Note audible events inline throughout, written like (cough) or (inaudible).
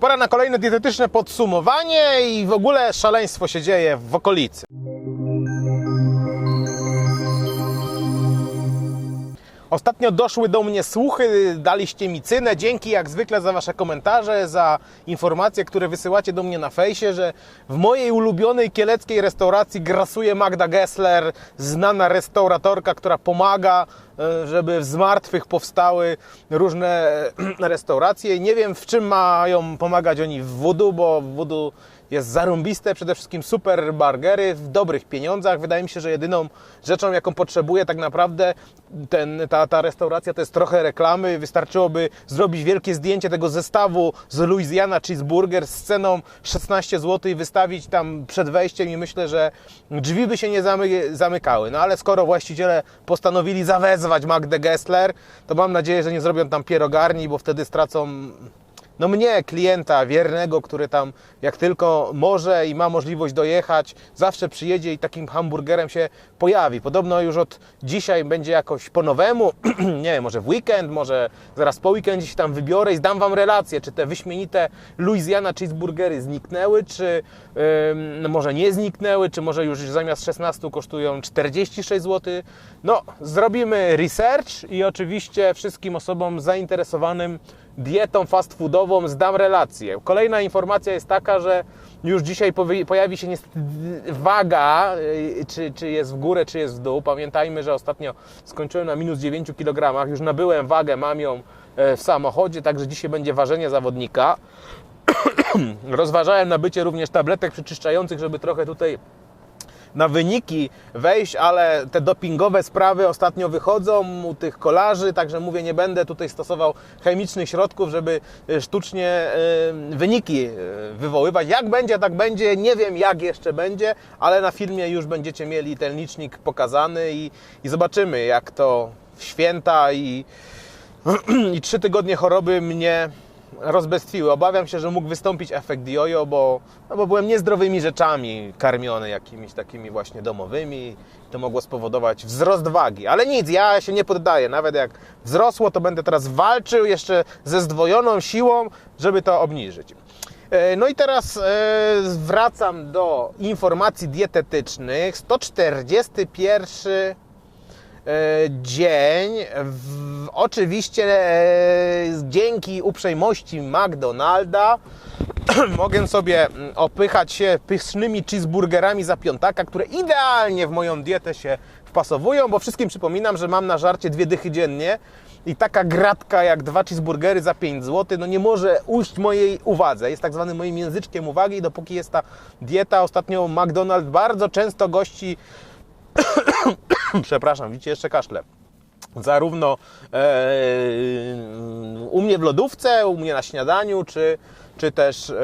Pora na kolejne dietetyczne podsumowanie i w ogóle szaleństwo się dzieje w okolicy. Ostatnio doszły do mnie słuchy, daliście mi cynę. Dzięki jak zwykle za Wasze komentarze, za informacje, które wysyłacie do mnie na fejsie, że w mojej ulubionej kieleckiej restauracji grasuje Magda Gessler, znana restauratorka, która pomaga, e, żeby z martwych powstały różne e, (clears throat) restauracje. Nie wiem w czym mają pomagać oni w voodoo, bo w voodoo jest zarąbiste, przede wszystkim super burgery w dobrych pieniądzach. Wydaje mi się, że jedyną rzeczą, jaką potrzebuje tak naprawdę ten, ta, ta restauracja, to jest trochę reklamy. Wystarczyłoby zrobić wielkie zdjęcie tego zestawu z Louisiana Cheeseburger z ceną 16 zł i wystawić tam przed wejściem i myślę, że drzwi by się nie zamy, zamykały. No ale skoro właściciele postanowili zawezwać Magdę Gessler, to mam nadzieję, że nie zrobią tam pierogarni, bo wtedy stracą no mnie, klienta wiernego, który tam jak tylko może i ma możliwość dojechać, zawsze przyjedzie i takim hamburgerem się pojawi. Podobno już od dzisiaj będzie jakoś po nowemu, (clears throat) nie wiem, może w weekend, może zaraz po weekendzie się tam wybiorę i zdam Wam relację, czy te wyśmienite Louisiana cheeseburgery zniknęły, czy no może nie zniknęły, czy może już zamiast 16 kosztują 46 zł. No, zrobimy research i oczywiście wszystkim osobom zainteresowanym dietą fast foodową zdam relację. Kolejna informacja jest taka, że już dzisiaj pojawi się niestety waga, y, czy, czy jest w górę, czy jest w dół. Pamiętajmy, że ostatnio skończyłem na minus 9 kg, już nabyłem wagę, mam ją e, w samochodzie, także dzisiaj będzie ważenie zawodnika. (clears throat) Rozważałem nabycie również tabletek przeczyszczających, żeby trochę tutaj na wyniki wejść, ale te dopingowe sprawy ostatnio wychodzą u tych kolarzy, także mówię, nie będę tutaj stosował chemicznych środków, żeby e, sztucznie e, wyniki e, wywoływać. Jak będzie, tak będzie. Nie wiem, jak jeszcze będzie, ale na filmie już będziecie mieli ten licznik pokazany i, i zobaczymy, jak to święta i, (clears throat) i trzy tygodnie choroby mnie rozbestwiły. Obawiam się, że mógł wystąpić efekt jojo, bo, no bo byłem niezdrowymi rzeczami karmiony, jakimiś takimi właśnie domowymi. To mogło spowodować wzrost wagi. Ale nic, ja się nie poddaję. Nawet jak wzrosło, to będę teraz walczył jeszcze ze zdwojoną siłą, żeby to obniżyć. E, No i teraz e, wracam do informacji dietetycznych. 141 e, dzień. W, oczywiście e, dzięki uprzejmości McDonalda (clears throat) mogę sobie mm, opychać się pysznymi cheeseburgerami za piątaka, które idealnie w moją dietę się wpasowują, bo wszystkim przypominam, że mam na żarcie dwie dychy dziennie i taka gratka jak dwa cheeseburgery za 5 zł, no nie może ujść mojej uwadze. Jest tak zwanym moim języczkiem uwagi i dopóki jest ta dieta, ostatnio McDonald's bardzo często gości (coughs) przepraszam, widzicie, jeszcze kaszle. Zarówno e, u mnie w lodówce, u mnie na śniadaniu, czy, czy też e,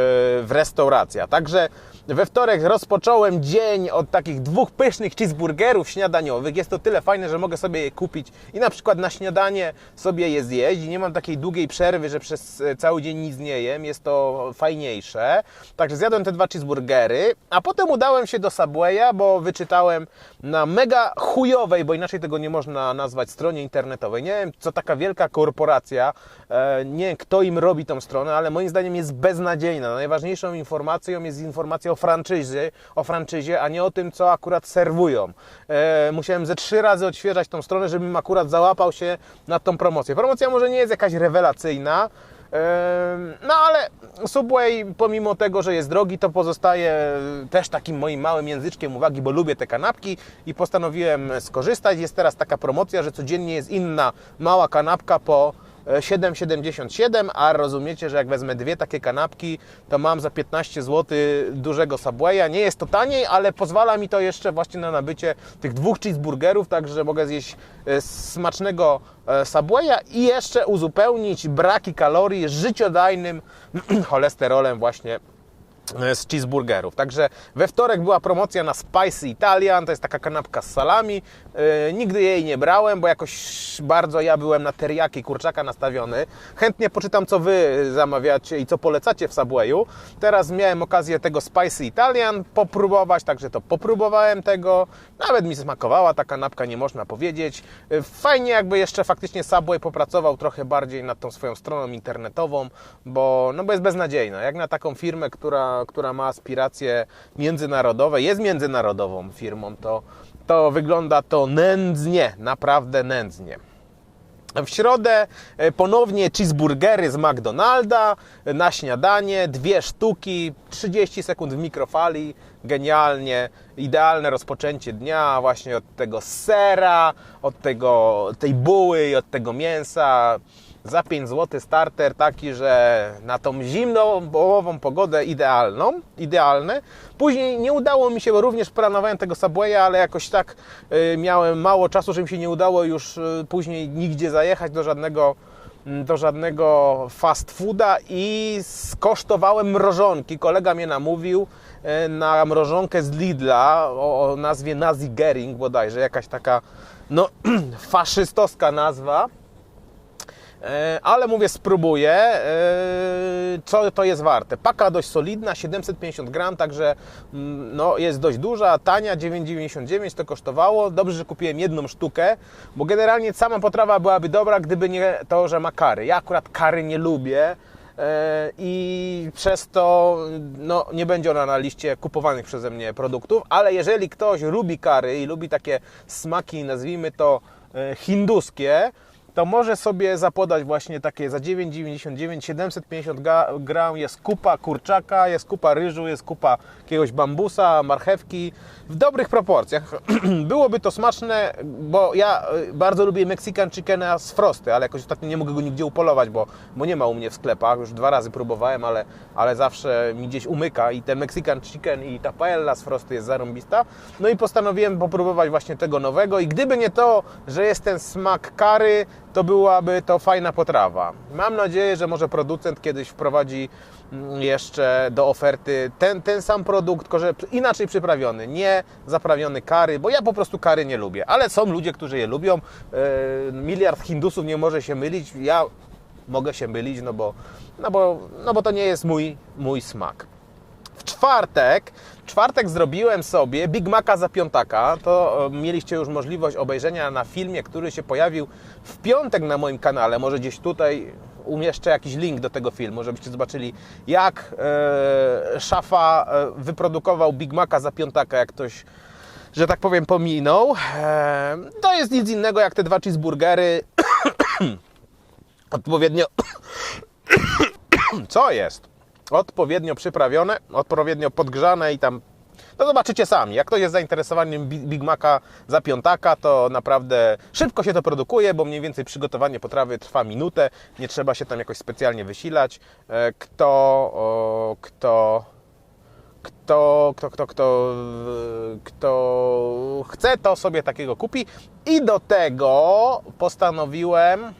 w restauracji. Także we wtorek rozpocząłem dzień od takich dwóch pysznych cheeseburgerów śniadaniowych. Jest to tyle fajne, że mogę sobie je kupić i na przykład na śniadanie sobie je zjeść. I nie mam takiej długiej przerwy, że przez e, cały dzień nic nie jem. Jest to fajniejsze. Także zjadłem te dwa cheeseburgery, a potem udałem się do Subwaya, bo wyczytałem na mega chujowej, bo inaczej tego nie można nazwać, stronie internetowej. Nie wiem, co taka wielka korporacja, e, nie wiem, kto im robi tą stronę, ale moim zdaniem jest beznadziejna. Najważniejszą informacją jest informacja o franczyzie, o franczyzie, a nie o tym, co akurat serwują. E, musiałem ze trzy razy odświeżać tą stronę, żebym akurat załapał się na tą promocję. Promocja może nie jest jakaś rewelacyjna, Ehm, No ale Subway, pomimo tego, że jest drogi, to pozostaje też takim moim małym języczkiem uwagi, bo lubię te kanapki i postanowiłem skorzystać. Jest teraz taka promocja, że codziennie jest inna mała kanapka po e, 7,77, a rozumiecie, że jak wezmę dwie takie kanapki, to mam za 15 zł dużego Subwaya. Nie jest to taniej, ale pozwala mi to jeszcze właśnie na nabycie tych dwóch cheeseburgerów, także mogę zjeść e, smacznego e, Subwaya i jeszcze uzupełnić braki kalorii życiodajnym (clears throat) cholesterolem właśnie z cheeseburgerów. Także we wtorek była promocja na Spicy Italian, to jest taka kanapka z salami. E, nigdy jej nie brałem, bo jakoś bardzo ja byłem na teriyaki kurczaka nastawiony. Chętnie poczytam, co Wy zamawiacie i co polecacie w Subwayu. Teraz miałem okazję tego Spicy Italian popróbować, także to popróbowałem tego. Nawet mi smakowała ta kanapka, nie można powiedzieć. E, Fajnie jakby jeszcze faktycznie Subway popracował trochę bardziej nad tą swoją stroną internetową, bo, no bo jest beznadziejna. Jak na taką firmę, która, która ma aspiracje międzynarodowe, jest międzynarodową firmą, to, to wygląda to nędznie, naprawdę nędznie. W środę e, ponownie cheeseburgery z McDonalda na śniadanie, dwie sztuki, 30 sekund w mikrofali, genialnie, idealne rozpoczęcie dnia właśnie od tego sera, od tego, tej buły i od tego mięsa. Za 5 zł starter taki, że na tą zimną, bołową pogodę idealną, idealne. Później nie udało mi się, bo również planowałem tego Subwaya, ale jakoś tak y, miałem mało czasu, że mi się nie udało już y, później nigdzie zajechać do żadnego mm, do żadnego fast fooda i skosztowałem mrożonki. Kolega mnie namówił y, na mrożonkę z Lidla o, o nazwie Nazi Gering bodajże, jakaś taka no, (clears throat) faszystowska nazwa. E, Ale mówię, spróbuję, e, co to jest warte. Paka dość solidna, 750 gram, także mm, no, jest dość duża, tania, 9,99 to kosztowało. Dobrze, że kupiłem jedną sztukę, bo generalnie sama potrawa byłaby dobra, gdyby nie to, że ma kary. Ja akurat kary nie lubię e, i przez to no, nie będzie ona na liście kupowanych przeze mnie produktów, ale jeżeli ktoś lubi kary i lubi takie smaki, nazwijmy to hinduskie, to może sobie zapodać właśnie takie za 9,99, 750 ga- gram, jest kupa kurczaka, jest kupa ryżu, jest kupa jakiegoś bambusa, marchewki, w dobrych proporcjach. (clears throat) Byłoby to smaczne, bo ja y, bardzo lubię Mexican Chickena z Frosty, ale jakoś ostatnio nie mogę go nigdzie upolować, bo, bo nie ma u mnie w sklepach, już dwa razy próbowałem, ale, ale zawsze mi gdzieś umyka i ten Mexican Chicken i ta paella z Frosty jest zarąbista. No i postanowiłem popróbować właśnie tego nowego i gdyby nie to, że jest ten smak kary, to byłaby to fajna potrawa. Mam nadzieję, że może producent kiedyś wprowadzi mm, jeszcze do oferty ten, ten sam produkt, inaczej przyprawiony, nie zaprawiony kary, bo ja po prostu kary nie lubię, ale są ludzie, którzy je lubią. E, miliard Hindusów nie może się mylić, ja mogę się mylić, no bo, no bo, no bo to nie jest mój, mój smak. W czwartek, czwartek zrobiłem sobie Big Maca za piątaka. To e, mieliście już możliwość obejrzenia na filmie, który się pojawił w piątek na moim kanale. Może gdzieś tutaj umieszczę jakiś link do tego filmu, żebyście zobaczyli, jak e, Szafa e, wyprodukował Big Maca za piątaka, jak ktoś że tak powiem, pominął. E, to jest nic innego jak te dwa cheeseburgery. (coughs) Odpowiednio. (coughs) Co jest? Odpowiednio przyprawione, odpowiednio podgrzane i tam. No zobaczycie sami. Jak ktoś jest zainteresowany Bi- Big Maca za piątaka, to naprawdę szybko się to produkuje, bo mniej więcej przygotowanie potrawy trwa minutę. Nie trzeba się tam jakoś specjalnie wysilać. E, Kto, o, kto kto, kto, kto, kto, kto chce, to sobie takiego kupi. I do tego postanowiłem,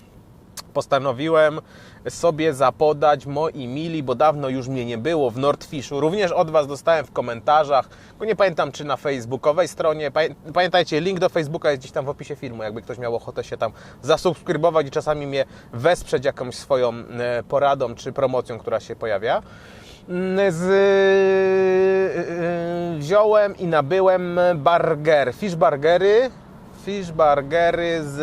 postanowiłem sobie zapodać moi mili, bo dawno już mnie nie było w Nordfishu. Również od Was dostałem w komentarzach, bo nie pamiętam czy na facebookowej stronie. Pamię- Pamiętajcie, link do Facebooka jest gdzieś tam w opisie filmu, jakby ktoś miał ochotę się tam zasubskrybować i czasami mnie wesprzeć jakąś swoją e, poradą czy promocją, która się pojawia z, yy, wziąłem i nabyłem burger, fish burgery, fish burgery z,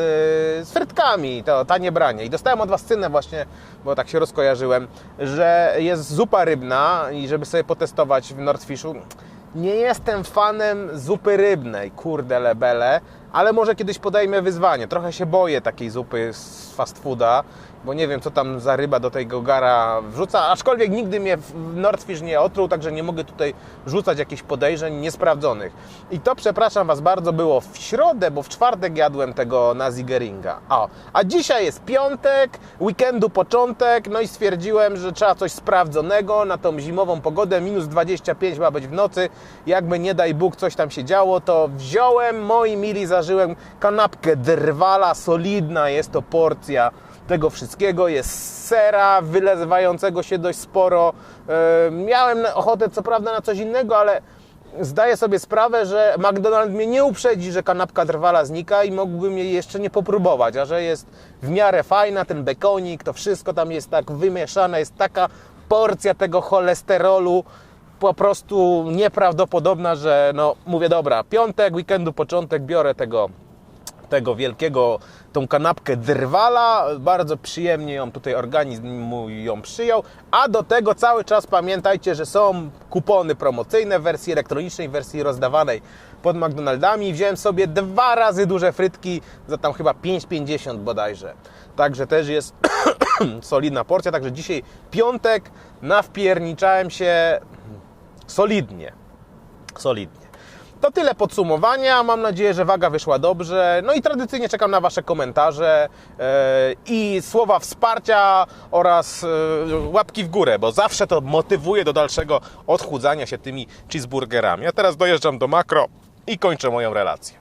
z frytkami, to tanie branie. I dostałem od Was cynę właśnie, bo tak się rozkojarzyłem, że jest zupa rybna i żeby sobie potestować w Nordfishu. Nie jestem fanem zupy rybnej, kurde lebele, ale może kiedyś podejmę wyzwanie. Trochę się boję takiej zupy z fast fooda, bo nie wiem, co tam za ryba do tego gara wrzuca, aczkolwiek nigdy mnie Nordfish nie otruł, także nie mogę tutaj rzucać jakichś podejrzeń niesprawdzonych. I to, przepraszam Was bardzo, było w środę, bo w czwartek jadłem tego Nazigeringa. O, a dzisiaj jest piątek, weekendu początek, no i stwierdziłem, że trzeba coś sprawdzonego na tą zimową pogodę, minus 25 ma być w nocy, jakby nie daj Bóg coś tam się działo, to wziąłem, moi mili, kanapkę drwala, solidna jest to porcja tego wszystkiego, jest sera wylewającego się dość sporo. Miałem ochotę co prawda na coś innego, ale zdaję sobie sprawę, że McDonald's mnie nie uprzedzi, że kanapka drwala znika i mógłbym jej jeszcze nie popróbować, a że jest w miarę fajna, ten bekonik, to wszystko tam jest tak wymieszane, jest taka porcja tego cholesterolu po prostu nieprawdopodobna, że no mówię dobra, piątek, weekendu początek, biorę tego tego wielkiego, tą kanapkę drwala. Bardzo przyjemnie ją tutaj organizm mój ją przyjął. A do tego cały czas pamiętajcie, że są kupony promocyjne w wersji elektronicznej, w wersji rozdawanej pod McDonaldami. Wziąłem sobie dwa razy duże frytki za tam chyba 5,50 bodajże. Także też jest (coughs) solidna porcja. Także dzisiaj piątek, nawpierniczałem się solidnie. Solidnie. To tyle podsumowania. Mam nadzieję, że waga wyszła dobrze. No i tradycyjnie czekam na Wasze komentarze e, i słowa wsparcia oraz e, łapki w górę, bo zawsze to motywuje do dalszego odchudzania się tymi cheeseburgerami. Ja teraz dojeżdżam do makro i kończę moją relację.